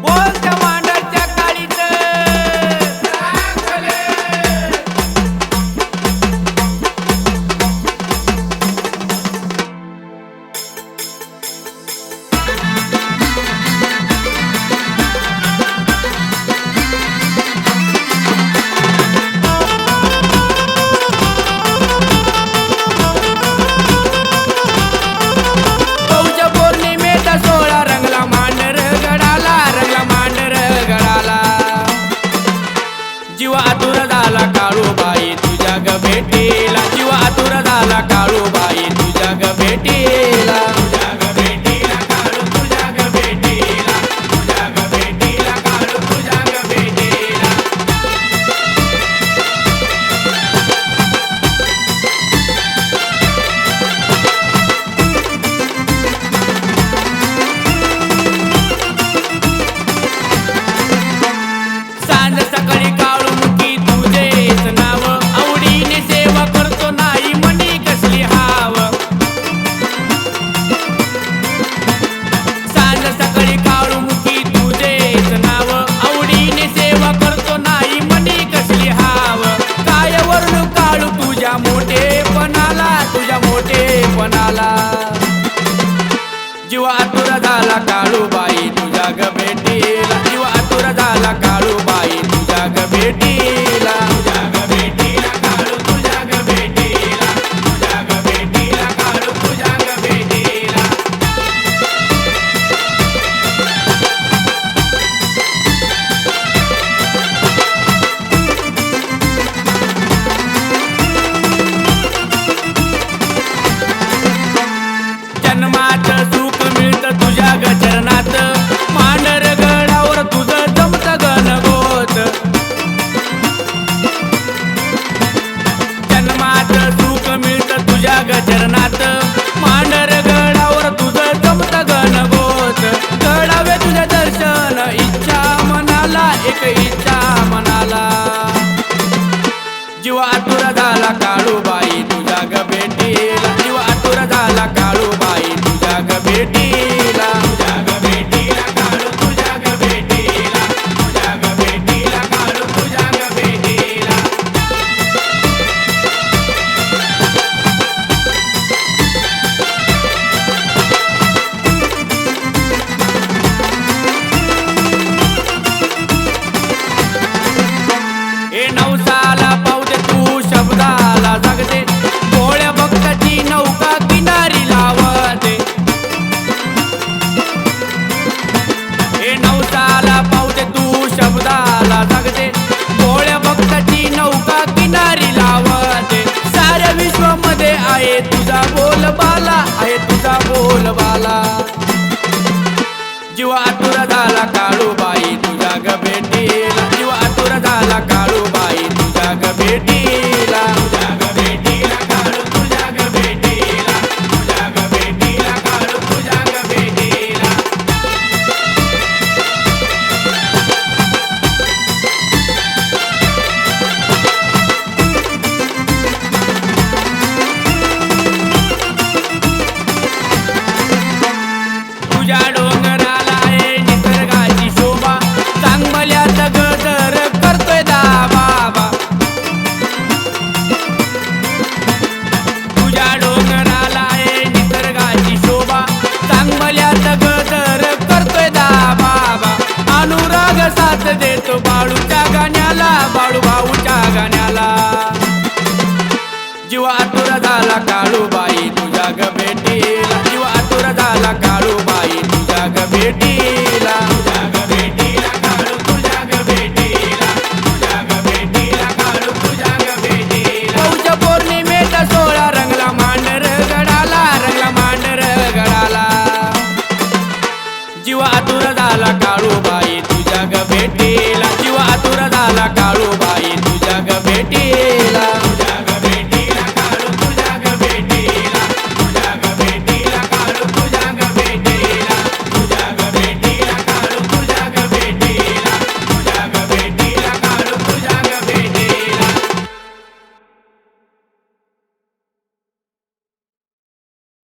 What? Mari Kalubai तुझ्या ग भेटीला. झाला. जीवा आतुर झाला काळूबाई तुझ्या ग भेटीला. जीवा आतुर झाला काळूबाई तुझ्या ग भेटी साथ देतो बाळूच्या गाण्याला बाळू भाऊच्या गाण्याला. जीवा आतुर झाला काळूबाई तुझ्या ग भेटीला. जीवा आतुर झाला काळूबाई तुझ्या ग भेटीला. जीवा आतुर झाला काळूबाई